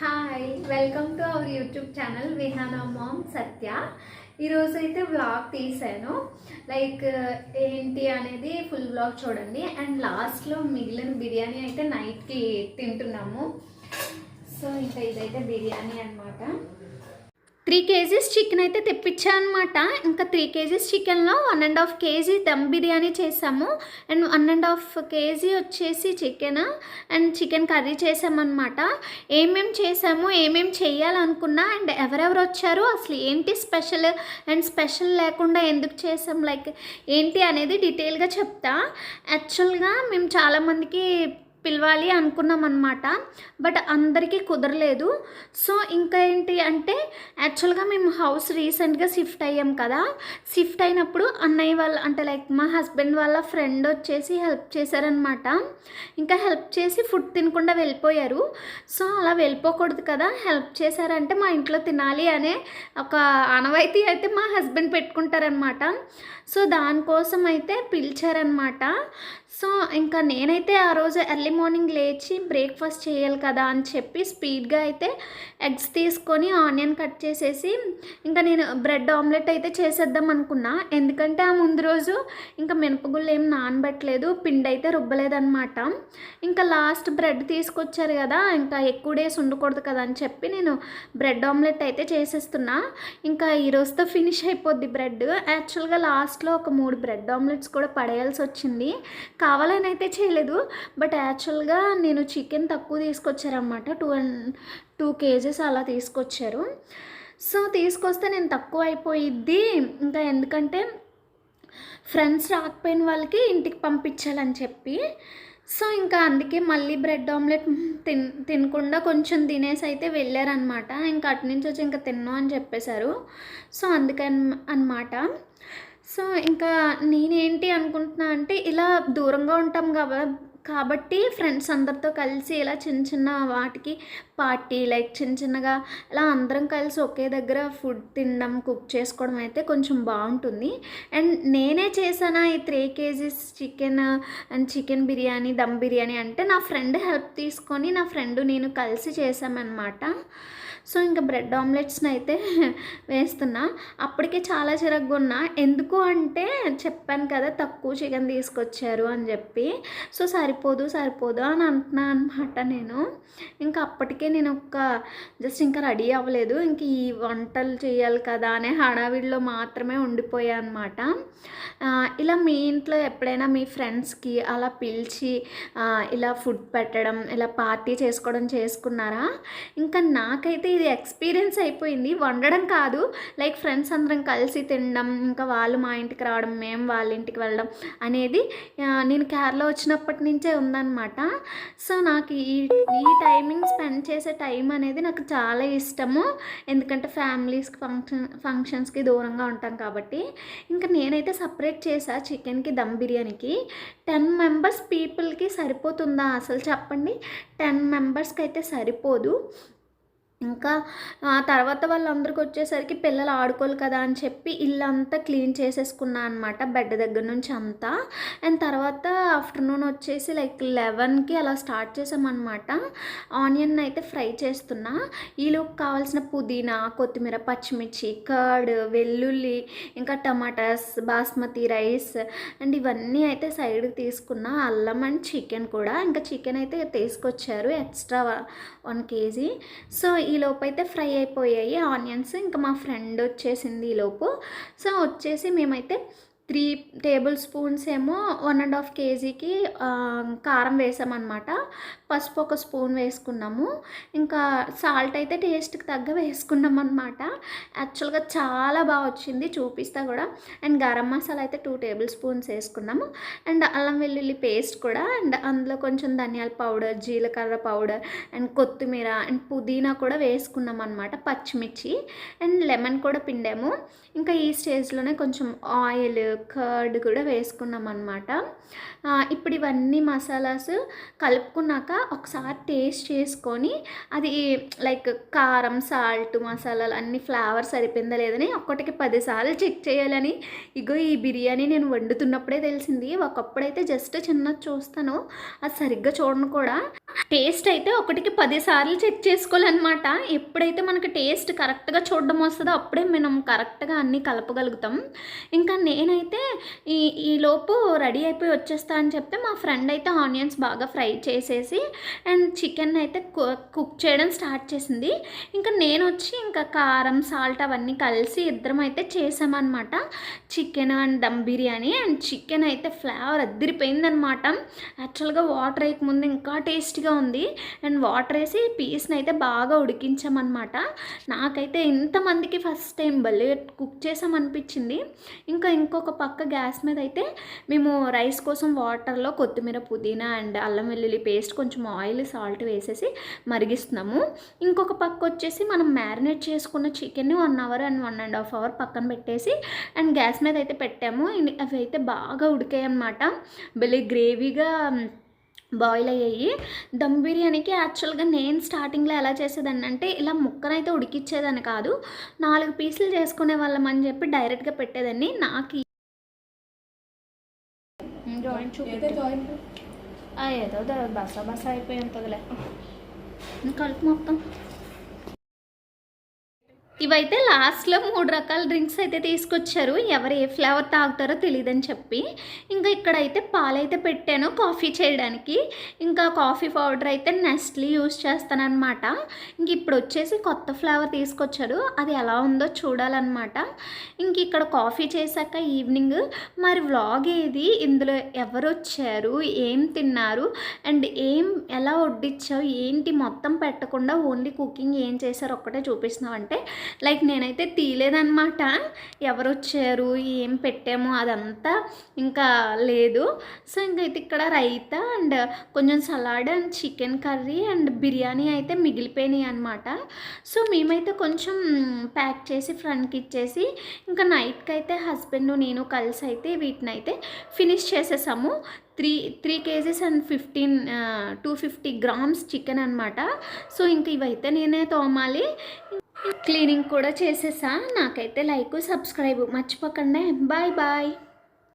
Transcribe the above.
Hi welcome to our YouTube channel Vihana mom Satya ఈరోజు అయితే vlog తీసాను. Like uh, ఏంటి అనేది ఫుల్ వ్లాగ్ చూడండి. అండ్ లాస్ట్లో మిగిలిన బిర్యానీ అయితే నైట్కి తింటున్నాము. సో ఇంకా ఇదైతే బిర్యానీ అన్నమాట. త్రీ కేజీస్ చికెన్ అయితే తెప్పించా అనమాట ఇంకా త్రీ కేజీస్ చికెన్లో one and half KG dum biryani చేసాము. And one and half KG వచ్చేసి చికెన్. అండ్ చికెన్ కర్రీ చేసామన్నమాట. ఏమేమి చేసాము ఏమేమి చేయాలనుకున్నా అండ్ ఎవరెవరు వచ్చారు అసలు ఏంటి స్పెషల్? అండ్ స్పెషల్ లేకుండా ఎందుకు చేసాం? లైక్ ఏంటి అనేది డీటెయిల్గా చెప్తా. యాక్చువల్గా మేము చాలామందికి పిలవాలి అనుకున్నాం అనమాట బట్ అందరికీ కుదరలేదు. సో ఇంకా ఏంటి అంటే యాక్చువల్గా మేము హౌస్ రీసెంట్గా షిఫ్ట్ అయ్యాం కదా. షిఫ్ట్ అయినప్పుడు అన్నయ్య వాళ్ళ అంటే లైక్ మా హస్బెండ్ వాళ్ళ ఫ్రెండ్ వచ్చేసి హెల్ప్ చేశారనమాట ఇంకా హెల్ప్ చేసి ఫుడ్ తినకుండా వెళ్ళిపోయారు. సో అలా వెళ్ళిపోకూడదు కదా. హెల్ప్ చేశారంటే మా ఇంట్లో తినాలి అనే ఒక ఆనవాయితీ అయితే మా హస్బెండ్ పెట్టుకుంటారనమాట సో దానికోసం అయితే పిలిచారనమాట సో ఇంకా నేనైతే ఆ రోజు ఎర్లీ మార్నింగ్ లేచి బ్రేక్ఫాస్ట్ చేయాలి కదా అని చెప్పి స్పీడ్గా అయితే ఎగ్స్ తీసుకొని ఆనియన్ కట్ చేసేసి ఇంకా నేను బ్రెడ్ ఆమ్లెట్ అయితే చేసేద్దాం అనుకున్నా. ఎందుకంటే ఆ ముందు రోజు ఇంకా మినపగుళ్ళు ఏం నానబెట్టలేదు పిండి అయితే రుబ్బలేదన్నమాట. ఇంకా లాస్ట్ బ్రెడ్ తీసుకొచ్చారు కదా ఇంకా ఎక్కువ డేస్ ఉండకూడదు కదా అని చెప్పి నేను బ్రెడ్ ఆమ్లెట్ అయితే చేసేస్తున్నా. ఇంకా ఈరోజుతో ఫినిష్ అయిపోద్ది బ్రెడ్. యాక్చువల్గా లాస్ట్లో ఒక మూడు బ్రెడ్ ఆమ్లెట్స్ కూడా పడేయాల్సి వచ్చింది. కావాలని అయితే చేయలేదు బట్ యాక్చువల్ యాక్చువల్గా నేను చికెన్ తక్కువ తీసుకొచ్చారనమాట టూ అండ్ టూ కేజెస్ అలా తీసుకొచ్చారు. సో తీసుకొస్తే నేను తక్కువ అయిపోయిద్ది. ఇంకా ఎందుకంటే ఫ్రెండ్స్ రాకపోయిన వాళ్ళకి ఇంటికి పంపించాలని చెప్పి. సో ఇంకా అందుకే మళ్ళీ బ్రెడ్ ఆమ్లెట్ తిన్ తినకుండా కొంచెం తినేసి అయితే వెళ్ళారనమాట ఇంకా అటు నుంచి వచ్చి ఇంకా తిన్నాం అని చెప్పేశారు. సో అందుకని అనమాట సో ఇంకా నేనేంటి అనుకుంటున్నా అంటే ఇలా దూరంగా ఉంటాం కదా కాబట్టి ఫ్రెండ్స్ అందరితో కలిసి ఇలా చిన్న చిన్న వాటికి పార్టీ లైక్ చిన్న చిన్నగా ఇలా అందరం కలిసి ఒకే దగ్గర ఫుడ్ తినడం కుక్ చేసుకోవడం అయితే కొంచెం బాగుంటుంది. అండ్ నేనే చేశానా ఈ three KGs chicken and chicken biryani dum biryani అంటే నా ఫ్రెండ్ హెల్ప్ తీసుకొని నా ఫ్రెండ్ నేను కలిసి చేశామన్నమాట. సో ఇంకా బ్రెడ్ ఆమ్లెట్స్ని అయితే వేస్తున్నా. అప్పటికే చాలా చిరగ్గా ఉన్నా ఎందుకు అంటే చెప్పాను కదా తక్కువ చికెన్ తీసుకొచ్చారు అని చెప్పి. సో సరిపోదు సరిపోదు అని అంటున్నా అనమాట నేను. ఇంకా అప్పటికే నేను ఒక జస్ట్ ఇంకా రెడీ అవ్వలేదు. ఇంక ఈ వంటలు చేయాలి కదా అనే హడావిడిలో మాత్రమే ఉండిపోయా అనమాట ఇలా మీ ఇంట్లో ఎప్పుడైనా మీ ఫ్రెండ్స్కి అలా పిలిచి ఇలా ఫుడ్ పెట్టడం ఇలా పార్టీ చేసుకోవడం చేసుకున్నారా? ఇంకా నాకైతే ఇది ఎక్స్పీరియన్స్ అయిపోయింది. వండడం కాదు. లైక్ ఫ్రెండ్స్ అందరం కలిసి తినడం ఇంకా వాళ్ళు మా ఇంటికి రావడం మేము వాళ్ళ ఇంటికి వెళ్ళడం అనేది నేను కేరళ వచ్చినప్పటి నుంచే ఉందన్నమాట. సో నాకు ఈ ఈ టైమింగ్ స్పెండ్ చేసే టైం అనేది నాకు చాలా ఇష్టము. ఎందుకంటే ఫ్యామిలీస్కి ఫంక్షన్ ఫంక్షన్స్కి దూరంగా ఉంటాం కాబట్టి. ఇంకా నేనైతే సపరేట్ చేసా చికెన్కి దమ్ బిర్యానీకి టెన్ మెంబర్స్ పీపుల్కి సరిపోతుందా అసలు చెప్పండి? టెన్ మెంబర్స్కి అయితే సరిపోదు. ఇంకా తర్వాత వాళ్ళందరికి వచ్చేసరికి పిల్లలు ఆడుకోవాలి కదా అని చెప్పి ఇల్లంతా క్లీన్ చేసేసుకున్నా అనమాట బెడ్ దగ్గర నుంచి అంతా. అండ్ తర్వాత ఆఫ్టర్నూన్ వచ్చేసి లైక్ లెవెన్కి అలా స్టార్ట్ చేసామన్నమాట. ఆనియన్ అయితే ఫ్రై చేస్తున్నా. ఈలోకి కావాల్సిన పుదీనా కొత్తిమీర పచ్చిమిర్చి కర్డ్ వెల్లుల్లి ఇంకా టమాటాస్ బాస్మతి రైస్ అండ్ ఇవన్నీ అయితే సైడ్కి తీసుకున్నా. అల్లం అండ్ చికెన్ కూడా. ఇంకా చికెన్ అయితే తీసుకొచ్చారు ఎక్స్ట్రా వన్ కేజీ. సో ఈ అయితే ఫ్రై అయిపోయాయి. ఆనియన్స్ ఇంకా మా ఫ్రెండ్ వచ్చేసింది ఈలోపు సో వచ్చేసి మేమైతే త్రీ టేబుల్ స్పూన్స్ ఏమో వన్ అండ్ హాఫ్ కేజీకి కారం వేసామన్నమాట. పసుపు ఒక స్పూన్ వేసుకున్నాము. ఇంకా సాల్ట్ అయితే టేస్ట్కి తగ్గ వేసుకున్నాం అనమాట యాక్చువల్గా చాలా బాగా వచ్చింది చూపిస్తా కూడా. అండ్ గరం మసాలా అయితే టూ టేబుల్ స్పూన్స్ వేసుకున్నాము. అండ్ అల్లం వెల్లుల్లి పేస్ట్ కూడా అండ్ అందులో కొంచెం ధనియాల పౌడర్ జీలకర్ర పౌడర్ అండ్ కొత్తిమీర అండ్ పుదీనా కూడా వేసుకున్నాం అనమాట పచ్చిమిర్చి. అండ్ లెమన్ కూడా పిండాము. ఇంకా ఈ స్టేజ్లోనే కొంచెం ఆయిల్ కర్డ్ కూడా వేసుకున్నాం అనమాట ఇప్పుడు ఇవన్నీ మసాలాస్ కలుపుకున్నాక ఒకసారి టేస్ట్ చేసుకొని అది లైక్ కారం సాల్ట్ మసాలాలు అన్ని ఫ్లేవర్ సరిపోయిందా లేదని ఒక్కటికి పదిసార్లు చెక్ చేయాలని. ఇగో ఈ బిర్యానీ నేను వండుతున్నప్పుడే తెలిసింది. ఒకప్పుడైతే జస్ట్ చిన్న చూస్తాను. అది సరిగ్గా చూడను కూడా. టేస్ట్ అయితే ఒకటికి పదిసార్లు చెక్ చేసుకోవాలన్నమాట. ఎప్పుడైతే మనకి టేస్ట్ కరెక్ట్గా చూడడం వస్తుందో అప్పుడే మనం కరెక్ట్గా అన్నీ కలపగలుగుతాం. ఇంకా నేనైతే అయితే ఈ ఈలోపు రెడీ అయిపోయి వచ్చేస్తా అని చెప్తే మా ఫ్రెండ్ అయితే ఆనియన్స్ బాగా ఫ్రై చేసేసి అండ్ చికెన్ అయితే కుక్ చేయడం స్టార్ట్ చేసింది. ఇంకా నేను వచ్చి ఇంకా కారం సాల్ట్ అవన్నీ కలిసి ఇద్దరం అయితే చేసామన్నమాట. Chicken and dum biryani and chicken అయితే ఫ్లేవర్ అద్దరిపోయిందనమాట యాక్చువల్గా వాటర్ వేయకముందు ఇంకా టేస్టీగా ఉంది. అండ్ వాటర్ వేసి పీస్ని అయితే బాగా ఉడికించామన్నమాట. నాకైతే ఇంతమందికి ఫస్ట్ టైం భలే కుక్ చేసామనిపించింది. ఇంకా ఇంకొక పక్క గ్యాస్ మీద అయితే మేము రైస్ కోసం వాటర్లో కొత్తిమీర పుదీనా అండ్ అల్లం వెల్లుల్లి పేస్ట్ కొంచెం ఆయిల్ సాల్ట్ వేసేసి మరిగిస్తున్నాము. ఇంకొక పక్క వచ్చేసి మనం మ్యారినేట్ చేసుకున్న chicken one hour and one and half hour పక్కన పెట్టేసి అండ్ గ్యాస్ మీద అయితే పెట్టాము. అవి అయితే బాగా ఉడికాయి అన్నమాట. భలే గ్రేవీగా బాయిల్ అయ్యాయి. దమ్ బిర్యానీకి యాక్చువల్గా నేను స్టార్టింగ్లో ఎలా చేసేదాన్ని అంటే ఇలా ముక్కనైతే ఉడికిచ్చేదాన్ని కాదు. నాలుగు పీసులు చేసుకునే వాళ్ళం అని చెప్పి డైరెక్ట్గా పెట్టేదాన్ని. నాకు జాయింట్ చూపించు ఏదో బస బస అయిపోయి ఉంటుందిలే కలుపు మొత్తం ఇవైతే లాస్ట్లో మూడు రకాల డ్రింక్స్ అయితే తీసుకొచ్చారు. ఎవరు ఏ ఫ్లేవర్ తాగుతారో తెలియదని చెప్పి. ఇంకా ఇక్కడైతే పాలైతే పెట్టాను కాఫీ చేయడానికి. ఇంకా కాఫీ పౌడర్ అయితే నెస్ట్లీ యూస్ చేస్తానన్నమాట. ఇంక ఇప్పుడు వచ్చేసి కొత్త ఫ్లేవర్ తీసుకొచ్చారు. అది ఎలా ఉందో చూడాలన్నమాట. ఇంక ఇక్కడ కాఫీ చేశాక ఈవినింగ్ మరి వ్లాగ్ ఏది? ఇందులో ఎవరు వచ్చారు? ఏం తిన్నారు? అండ్ ఏం ఎలా వడ్డించావు ఏంటి మొత్తం పెట్టకుండా ఓన్లీ కుకింగ్ ఏం చేశారు? ఒక్కటే చూపిస్తున్నావు అంటే లైక్ నేనైతే తీయలేదనమాట ఎవరు వచ్చారు ఏం పెట్టాము అదంతా ఇంకా లేదు. సో ఇంకైతే ఇక్కడ రైతా అండ్ కొంచెం salad and chicken curry and biryani అయితే మిగిలిపోయినాయి అనమాట సో మేమైతే కొంచెం ప్యాక్ చేసి ఫ్రంట్కి ఇచ్చేసి ఇంకా నైట్కి అయితే హస్బెండ్ నేను కలిసి అయితే వీటిని అయితే ఫినిష్ చేసేసాము. Three three KGs and fifteen two fifty grams chicken అనమాట సో ఇంక ఇవైతే నేనే తోమాలి. క్లీనింగ్ కూడా చేసేసా. నాకైతే లైక్ సబ్స్క్రైబ్ మర్చిపోకండి. Bye bye.